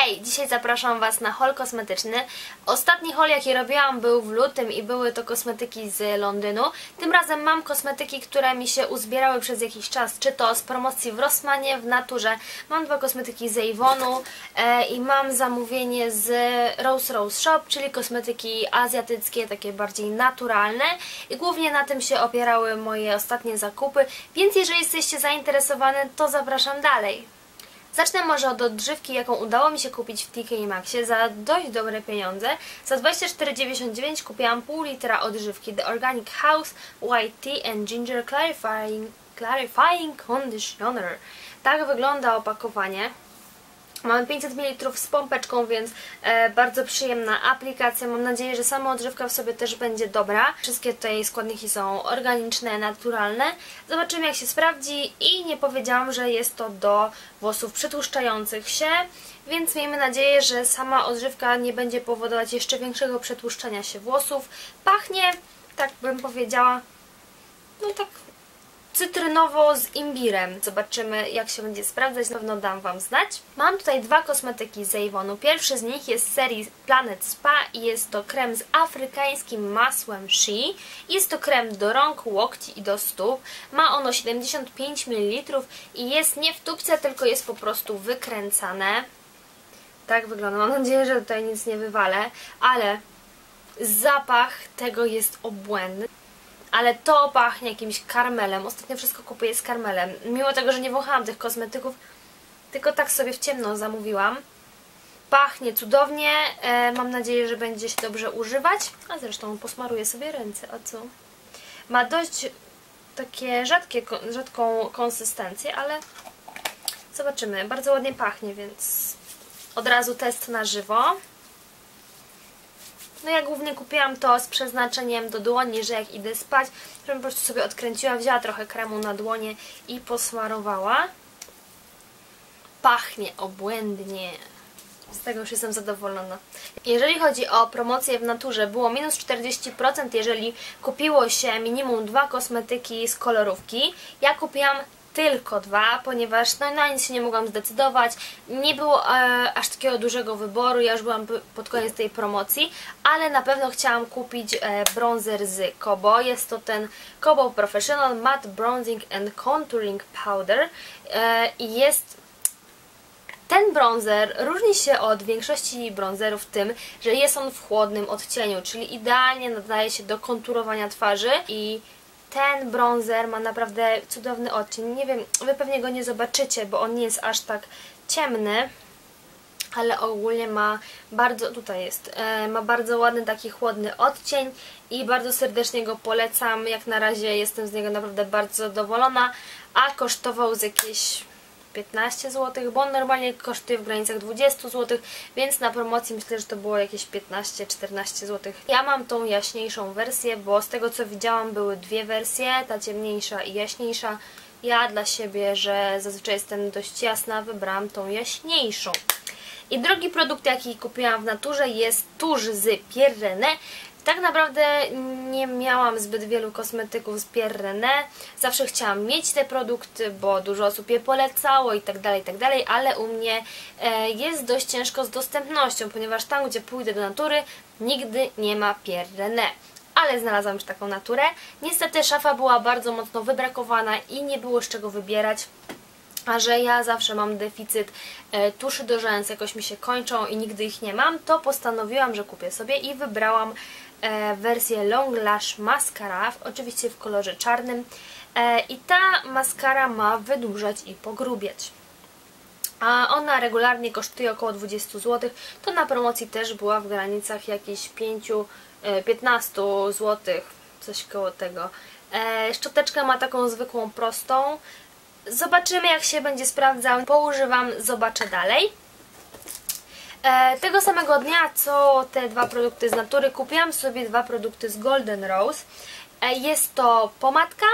Hej, dzisiaj zapraszam Was na haul kosmetyczny. Ostatni haul jaki robiłam był w lutym i były to kosmetyki z Londynu. Tym razem mam kosmetyki, które mi się uzbierały przez jakiś czas, czy to z promocji w Rossmanie, w Naturze. Mam dwa kosmetyki z Avonu e, i mam zamówienie z Rose Rose Shop, czyli kosmetyki azjatyckie, takie bardziej naturalne i głównie na tym się opierały moje ostatnie zakupy, więc jeżeli jesteście zainteresowane, to zapraszam dalej. Zacznę może od odżywki, jaką udało mi się kupić w TK Maxie za dość dobre pieniądze. Za 24,99 kupiłam pół litra odżywki The Organic House White Tea and Ginger Clarifying, Clarifying Conditioner. Tak wygląda opakowanie. Mamy 500 ml z pompeczką, więc e, bardzo przyjemna aplikacja. Mam nadzieję, że sama odżywka w sobie też będzie dobra. Wszystkie tutaj składniki są organiczne, naturalne. Zobaczymy jak się sprawdzi i nie powiedziałam, że jest to do włosów przetłuszczających się, więc miejmy nadzieję, że sama odżywka nie będzie powodować jeszcze większego przetłuszczania się włosów. Pachnie, tak bym powiedziała, no tak cytrynowo z imbirem. Zobaczymy jak się będzie sprawdzać, na pewno dam Wam znać. Mam tutaj dwa kosmetyki z Avonu. Pierwszy z nich jest z serii Planet Spa i jest to krem z afrykańskim masłem She. Jest to krem do rąk, łokci i do stóp. Ma ono 75 ml i jest nie w tubce, tylko jest po prostu wykręcane. Tak wygląda. Mam nadzieję, że tutaj nic nie wywalę, ale zapach tego jest obłędny ale to pachnie jakimś karmelem. Ostatnio wszystko kupuję z karmelem. Mimo tego, że nie wąchałam tych kosmetyków, tylko tak sobie w ciemno zamówiłam. Pachnie cudownie, e, mam nadzieję, że będzie się dobrze używać, a zresztą posmaruję sobie ręce, a co? Ma dość takie rzadkie, rzadką konsystencję, ale zobaczymy. Bardzo ładnie pachnie, więc od razu test na żywo. No ja głównie kupiłam to z przeznaczeniem do dłoni, że jak idę spać, żebym po prostu sobie odkręciła, wzięła trochę kremu na dłonie i posmarowała. Pachnie obłędnie. Z tego już jestem zadowolona. Jeżeli chodzi o promocję w naturze, było minus 40%, jeżeli kupiło się minimum dwa kosmetyki z kolorówki. Ja kupiłam tylko dwa, ponieważ no, na nic się nie mogłam zdecydować. Nie było e, aż takiego dużego wyboru, ja już byłam pod koniec tej promocji, ale na pewno chciałam kupić e, bronzer z Kobo. Jest to ten Kobo Professional Matte Bronzing and Contouring Powder e, i jest ten bronzer różni się od większości bronzerów tym, że jest on w chłodnym odcieniu, czyli idealnie nadaje się do konturowania twarzy i ten bronzer ma naprawdę cudowny odcień. Nie wiem, Wy pewnie go nie zobaczycie, bo on nie jest aż tak ciemny, ale ogólnie ma bardzo, tutaj jest, e, ma bardzo ładny taki chłodny odcień i bardzo serdecznie go polecam. Jak na razie jestem z niego naprawdę bardzo zadowolona, a kosztował z jakieś 15 zł, bo on normalnie kosztuje w granicach 20 zł, więc na promocji myślę, że to było jakieś 15-14 zł. Ja mam tą jaśniejszą wersję, bo z tego co widziałam były dwie wersje, ta ciemniejsza i jaśniejsza. Ja dla siebie, że zazwyczaj jestem dość jasna, wybrałam tą jaśniejszą. I drugi produkt, jaki kupiłam w naturze jest tuż z Pierre tak naprawdę nie miałam zbyt wielu kosmetyków z Pierre René. Zawsze chciałam mieć te produkty, bo dużo osób je polecało i tak dalej, i tak dalej, ale u mnie e, jest dość ciężko z dostępnością, ponieważ tam, gdzie pójdę do natury, nigdy nie ma Pierre René ale znalazłam już taką naturę. Niestety szafa była bardzo mocno wybrakowana i nie było z czego wybierać. A że ja zawsze mam deficyt e, tuszy do rzęs, jakoś mi się kończą i nigdy ich nie mam, to postanowiłam, że kupię sobie i wybrałam e, wersję Long Lash Mascara, oczywiście w kolorze czarnym. E, I ta maskara ma wydłużać i pogrubiać. A ona regularnie kosztuje około 20 zł, to na promocji też była w granicach jakichś 5-15 e, zł, coś koło tego. Szczoteczkę ma taką zwykłą, prostą. Zobaczymy jak się będzie sprawdzał. Poużywam, zobaczę dalej. E, tego samego dnia, co te dwa produkty z natury, kupiłam sobie dwa produkty z Golden Rose. E, jest to pomadka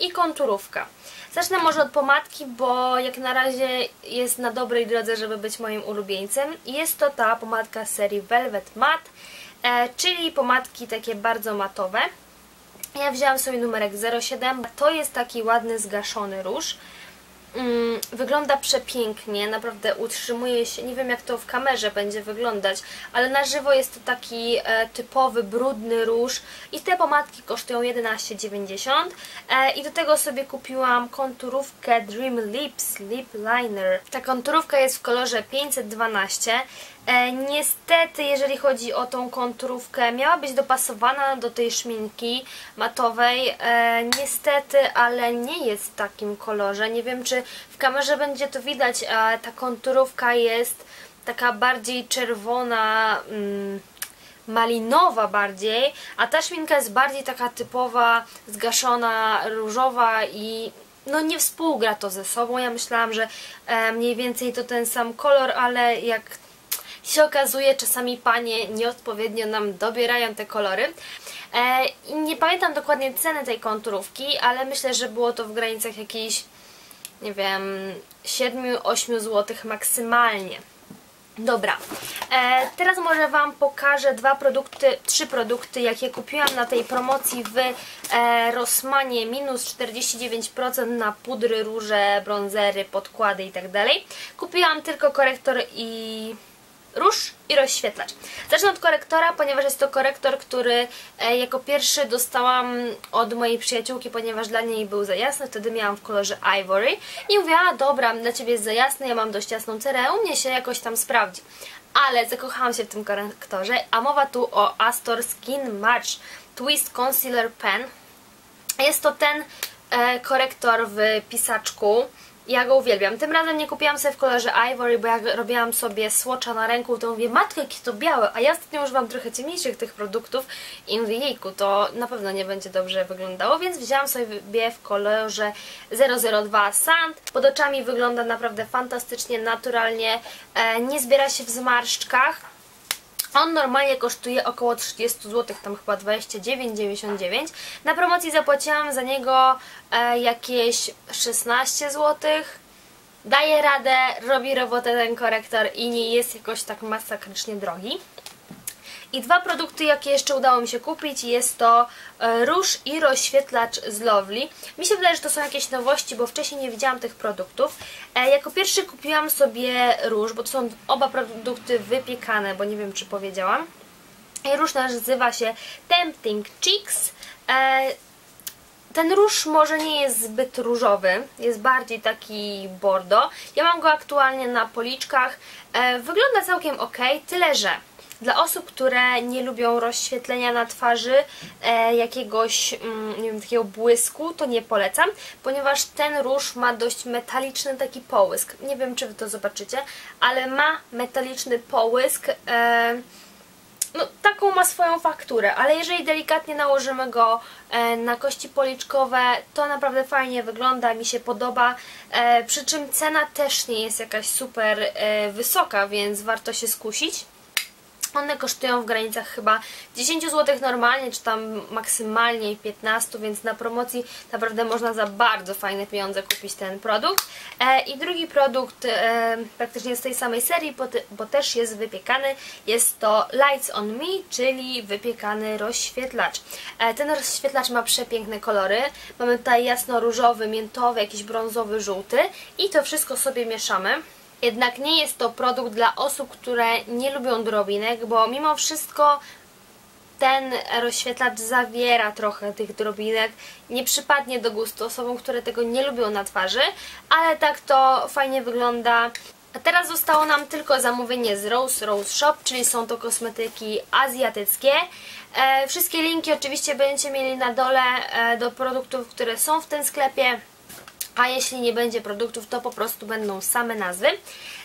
i konturówka. Zacznę może od pomadki, bo jak na razie jest na dobrej drodze, żeby być moim ulubieńcem. Jest to ta pomadka z serii Velvet Matte, e, czyli pomadki takie bardzo matowe. Ja wzięłam sobie numerek 07, to jest taki ładny zgaszony róż. Mm, wygląda przepięknie, naprawdę utrzymuje się, nie wiem jak to w kamerze będzie wyglądać, ale na żywo jest to taki e, typowy, brudny róż i te pomadki kosztują 11,90 e, i do tego sobie kupiłam konturówkę Dream Lips Lip Liner. Ta konturówka jest w kolorze 512 E, niestety, jeżeli chodzi o tą konturówkę, miała być dopasowana do tej szminki matowej. E, niestety, ale nie jest w takim kolorze. Nie wiem, czy w kamerze będzie to widać, a ta konturówka jest taka bardziej czerwona, mm, malinowa bardziej, a ta szminka jest bardziej taka typowa, zgaszona, różowa i no nie współgra to ze sobą. Ja myślałam, że e, mniej więcej to ten sam kolor, ale jak się okazuje, czasami panie nieodpowiednio nam dobierają te kolory. E, I nie pamiętam dokładnie ceny tej konturówki, ale myślę, że było to w granicach jakiejś, nie wiem, 7-8 zł maksymalnie. Dobra, e, teraz może Wam pokażę dwa produkty, trzy produkty, jakie kupiłam na tej promocji w e, Rossmanie minus 49% na pudry, róże, bronzery, podkłady itd. Tak kupiłam tylko korektor i róż i rozświetlacz. Zacznę od korektora, ponieważ jest to korektor, który e, jako pierwszy dostałam od mojej przyjaciółki, ponieważ dla niej był za jasny, wtedy miałam w kolorze Ivory i mówiła, dobra, dla Ciebie jest za jasny, ja mam dość jasną cerę, u mnie się jakoś tam sprawdzi. Ale zakochałam się w tym korektorze, a mowa tu o Astor Skin Match Twist Concealer Pen. Jest to ten e, korektor w pisaczku, ja go uwielbiam. Tym razem nie kupiłam sobie w kolorze Ivory, bo jak robiłam sobie słocza na ręku, to mówię, matko, jakie to białe, a ja ostatnio używam trochę ciemniejszych tych produktów i mówię, jejku, to na pewno nie będzie dobrze wyglądało, więc wzięłam sobie w kolorze 002 Sand. Pod oczami wygląda naprawdę fantastycznie, naturalnie, e, nie zbiera się w zmarszczkach, on normalnie kosztuje około 30 zł, tam chyba 29,99. Na promocji zapłaciłam za niego e, jakieś 16 zł. Daje radę, robi robotę ten korektor i nie jest jakoś tak masakrycznie drogi. I dwa produkty, jakie jeszcze udało mi się kupić, jest to e, róż i rozświetlacz z Lovely. Mi się wydaje, że to są jakieś nowości, bo wcześniej nie widziałam tych produktów. E, jako pierwszy kupiłam sobie róż, bo to są oba produkty wypiekane, bo nie wiem, czy powiedziałam. Róż nazywa się Tempting Cheeks. E, ten róż może nie jest zbyt różowy, jest bardziej taki bordo. Ja mam go aktualnie na policzkach. Wygląda całkiem ok, tyle że dla osób, które nie lubią rozświetlenia na twarzy, e, jakiegoś, mm, nie wiem, takiego błysku, to nie polecam, ponieważ ten róż ma dość metaliczny taki połysk. Nie wiem, czy Wy to zobaczycie, ale ma metaliczny połysk. E, no, taką ma swoją fakturę, ale jeżeli delikatnie nałożymy go e, na kości policzkowe, to naprawdę fajnie wygląda, mi się podoba, e, przy czym cena też nie jest jakaś super e, wysoka, więc warto się skusić. One kosztują w granicach chyba 10 zł normalnie, czy tam maksymalnie 15, więc na promocji naprawdę można za bardzo fajne pieniądze kupić ten produkt. E, I drugi produkt e, praktycznie z tej samej serii, bo, bo, też jest wypiekany, jest to Lights on Me, czyli wypiekany rozświetlacz. E, ten rozświetlacz ma przepiękne kolory. Mamy tutaj jasno-różowy, miętowy, jakiś brązowy, żółty i to wszystko sobie mieszamy. Jednak nie jest to produkt dla osób, które nie lubią drobinek, bo mimo wszystko ten rozświetlacz zawiera trochę tych drobinek, nie przypadnie do gustu osobom, które tego nie lubią na twarzy, ale tak to fajnie wygląda. A teraz zostało nam tylko zamówienie z Rose Rose Shop, czyli są to kosmetyki azjatyckie. E, wszystkie linki oczywiście będziecie mieli na dole e, do produktów, które są w tym sklepie a jeśli nie będzie produktów, to po prostu będą same nazwy.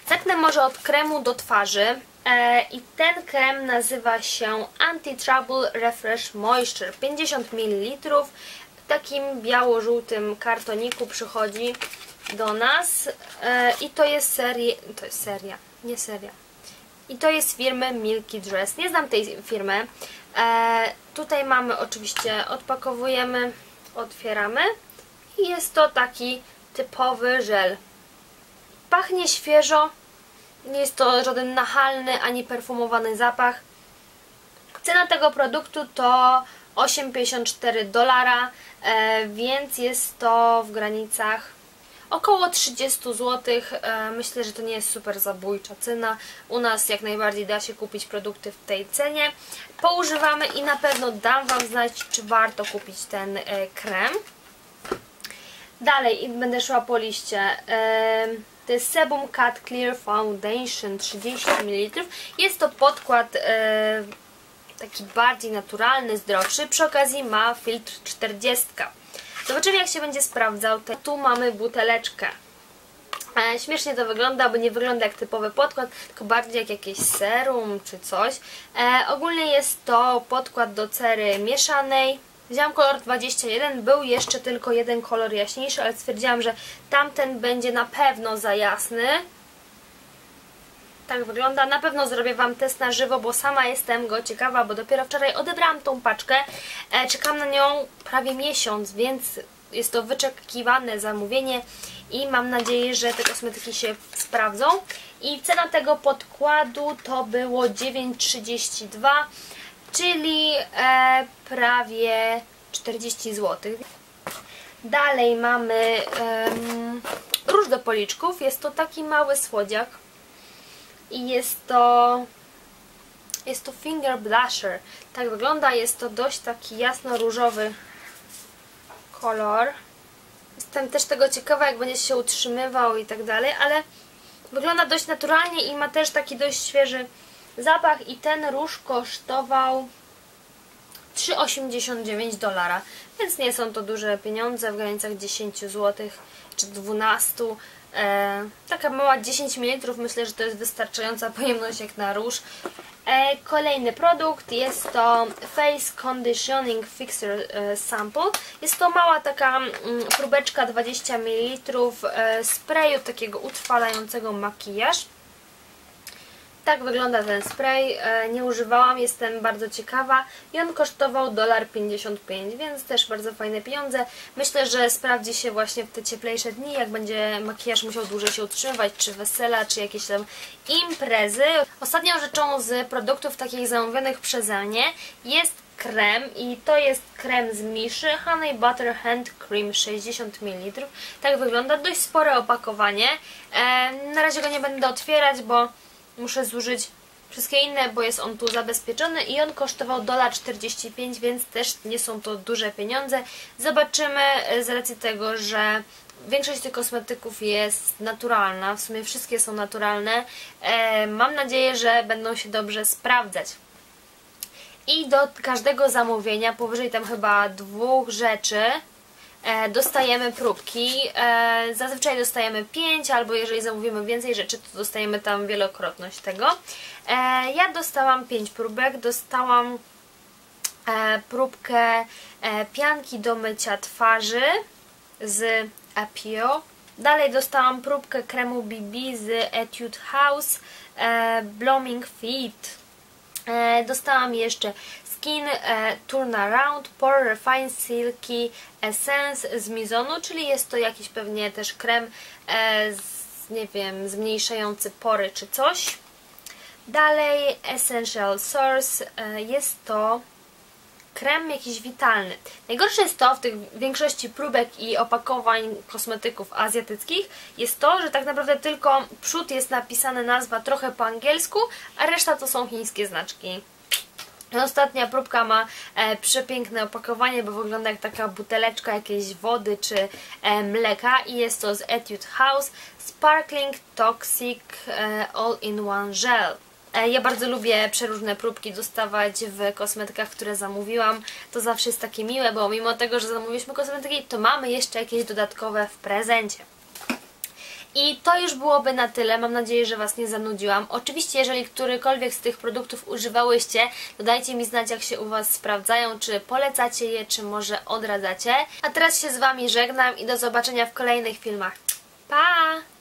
Zacznę może od kremu do twarzy. E, i ten krem nazywa się Anti-Trouble Refresh Moisture. 50 ml w takim biało-żółtym kartoniku przychodzi do nas. E, i to jest seria, to jest seria, nie seria. I to jest firmy Milky Dress, nie znam tej firmy. E, tutaj mamy oczywiście, odpakowujemy otwieramy i jest to taki typowy żel. Pachnie świeżo, nie jest to żaden nachalny ani perfumowany zapach. Cena tego produktu to 8,54 dolara, e, więc jest to w granicach około 30 zł. E, myślę, że to nie jest super zabójcza cena. U nas jak najbardziej da się kupić produkty w tej cenie. Poużywamy i na pewno dam Wam znać, czy warto kupić ten e, krem. Dalej będę szła po liście. To jest Sebum Cut Clear Foundation 30 ml. Jest to podkład taki bardziej naturalny, zdrowszy. Przy okazji ma filtr 40. Zobaczymy jak się będzie sprawdzał. Tu mamy buteleczkę. E, śmiesznie to wygląda, bo nie wygląda jak typowy podkład, tylko bardziej jak jakieś serum czy coś. E, ogólnie jest to podkład do cery mieszanej. Wziąłam kolor 21, był jeszcze tylko jeden kolor jaśniejszy, ale stwierdziłam, że tamten będzie na pewno za jasny. Tak wygląda. Na pewno zrobię Wam test na żywo, bo sama jestem go ciekawa, bo dopiero wczoraj odebrałam tą paczkę. E, czekam na nią prawie miesiąc, więc jest to wyczekiwane zamówienie i mam nadzieję, że te kosmetyki się sprawdzą. I cena tego podkładu to było 9,32 czyli e, prawie 40 zł. Dalej mamy um, róż do policzków. Jest to taki mały słodziak i jest to jest to finger blusher. Tak wygląda, jest to dość taki jasno-różowy kolor. Jestem też tego ciekawa, jak będzie się utrzymywał i tak dalej, ale wygląda dość naturalnie i ma też taki dość świeży zapach i ten róż kosztował 3,89 dolara, więc nie są to duże pieniądze, w granicach 10 zł czy 12 e, taka mała 10 ml, myślę, że to jest wystarczająca pojemność jak na róż. E, kolejny produkt jest to Face Conditioning Fixer e, Sample. Jest to mała taka mm, próbeczka 20 ml e, sprayu takiego utrwalającego makijaż. Tak wygląda ten spray, e, nie używałam, jestem bardzo ciekawa i on kosztował 1,55 więc też bardzo fajne pieniądze. Myślę, że sprawdzi się właśnie w te cieplejsze dni, jak będzie makijaż musiał dłużej się utrzymywać, czy wesela, czy jakieś tam imprezy. Ostatnią rzeczą z produktów takich zamówionych przeze mnie jest krem i to jest krem z Miszy Honey Butter Hand Cream 60 ml. Tak wygląda, dość spore opakowanie. E, na razie go nie będę otwierać, bo muszę zużyć wszystkie inne, bo jest on tu zabezpieczony i on kosztował 1,45 więc też nie są to duże pieniądze. Zobaczymy e, z racji tego, że większość tych kosmetyków jest naturalna, w sumie wszystkie są naturalne. E, mam nadzieję, że będą się dobrze sprawdzać. I do każdego zamówienia, powyżej tam chyba dwóch rzeczy, dostajemy próbki. E, zazwyczaj dostajemy 5, albo jeżeli zamówimy więcej rzeczy, to dostajemy tam wielokrotność tego. E, ja dostałam 5 próbek, dostałam próbkę pianki do mycia twarzy z Apio. Dalej dostałam próbkę kremu BB z Etude House Blooming Feet. Dostałam jeszcze Skin e, Turnaround Pore Refine Silky Essence z Mizonu, czyli jest to jakiś pewnie też krem e, z, nie wiem, zmniejszający pory czy coś. Dalej Essential Source e, jest to krem jakiś witalny. Najgorsze jest to w tych większości próbek i opakowań kosmetyków azjatyckich jest to, że tak naprawdę tylko przód jest napisana nazwa trochę po angielsku, a reszta to są chińskie znaczki. Ostatnia próbka ma e, przepiękne opakowanie, bo wygląda jak taka buteleczka jakiejś wody czy e, mleka i jest to z Etude House Sparkling Toxic e, All-in-One Gel. E, ja bardzo lubię przeróżne próbki dostawać w kosmetykach, które zamówiłam. To zawsze jest takie miłe, bo mimo tego, że zamówiliśmy kosmetyki, to mamy jeszcze jakieś dodatkowe w prezencie. I to już byłoby na tyle. Mam nadzieję, że Was nie zanudziłam. Oczywiście, jeżeli którykolwiek z tych produktów używałyście, to dajcie mi znać, jak się u Was sprawdzają, czy polecacie je, czy może odradzacie. A teraz się z Wami żegnam i do zobaczenia w kolejnych filmach. Pa!